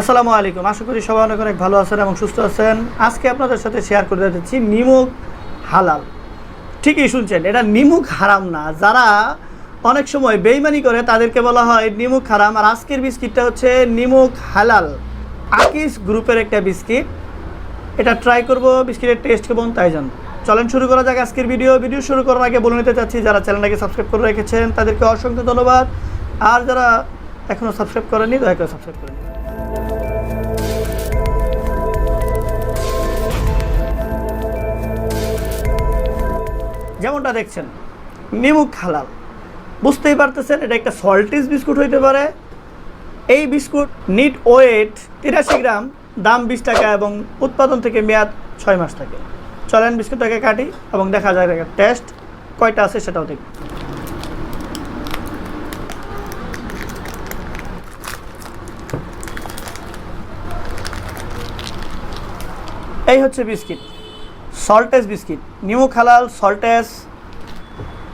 আসসালামু আলাইকুম। আশা করি সবাই অনেক অনেক ভালো আছেন এবং সুস্থ আছেন। আজকে আপনাদের সাথে শেয়ার করে যাচ্ছি নিমুখ হালাল। ঠিকই শুনছেন, এটা নিমুখ হারাম না। যারা অনেক সময় বেইমানি করে, তাদেরকে বলা হয় নিমুখ হারাম। আর আজকের বিস্কিটটা হচ্ছে নিমুখ হালাল। আকিস গ্রুপের একটা বিস্কিট। এটা ট্রাই করব, বিস্কিটের টেস্ট কেমন তাই জান চলেন শুরু করা যাক আজকের ভিডিও ভিডিও শুরু করার আগে বলে নিতে চাচ্ছি, যারা চ্যানেলটাকে সাবস্ক্রাইব করে রেখেছেন, তাদেরকে অসংখ্য ধন্যবাদ। আর যারা এখনও সাবস্ক্রাইব করেনি দয়া করে সাবস্ক্রাইব করে যেমনটা দেখছেন নিমুখ হালাল বুঝতেই পারতেছেন, এটা একটা সল্টিস বিস্কুট হইতে পারে। এই বিস্কুট নিট ওয়েট তিরাশি গ্রাম, দাম বিশ টাকা এবং উৎপাদন থেকে মেয়াদ ছয় মাস থাকে। চলেন বিস্কুটটাকে কাটি এবং দেখা যায় টেস্ট কয়টা আছে সেটাও দেখি। এই হচ্ছে বিস্কিট। সল্টেস বিস্কিট। নিউ খালাল সল্টেস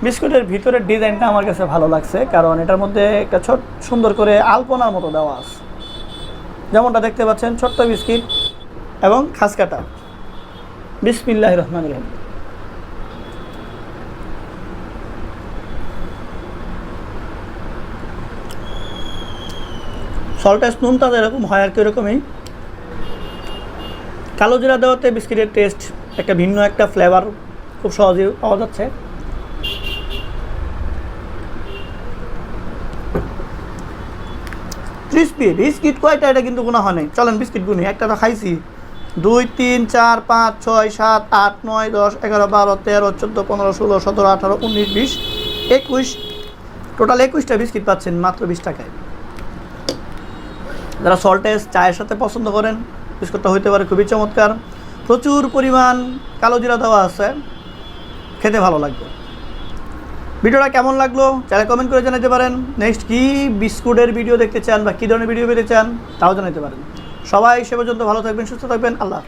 বিস্কুটের ভিতরের ডিজাইনটা আমার কাছে ভালো লাগছে, কারণ এটার মধ্যে একটা ছোট সুন্দর করে আলপনার মতো দেওয়া আছে। যেমনটা দেখতে পাচ্ছেন, ছোট্ট বিস্কিট এবং খাস কাটা বিসমিল্লাহ রহমান রহিম। সল্টেস নুন তাদের এরকম হয় আর কি এরকমই কালো জিরা দেওয়াতে বিস্কিটের টেস্ট একটা ভিন্ন একটা ফ্লেভার খুব সহজেই পাওয়া যাচ্ছে। ক্রিসপি বিস্কিট কয়টা? এটা কিন্তু কোনো হয় নাই। চলেন বিস্কিট গুনি। একটা তো খাইছি। দুই, তিন, চার, পাঁচ, ছয়, সাত, আট, নয়, দশ, এগারো, বারো, তেরো, চোদ্দ, পনেরো, ষোলো, সতেরো, আঠারো, উনিশ, বিশ, একুশ। টোটাল একুশটা বিস্কিট পাচ্ছেন মাত্র বিশ টাকায়। যারা সল্টেস চায়ের সাথে পছন্দ করেন, বিস্কুটটা হইতে পারে খুবই চমৎকার। প্রচুর পরিমাণ কালো জিরা দেওয়া আছে। খেতে ভালো লাগবে। ভিডিওটা কেমন লাগল? চাইলে কমেন্ট করে জানাতে পারেন। নেক্সট কী বিস্কুটের ভিডিও দেখতে চান বা কী ধরনের ভিডিও পেতে চান, তাও জানাতে পারেন। সবাই সে পর্যন্ত ভালো থাকবেন, সুস্থ থাকবেন। আল্লাহ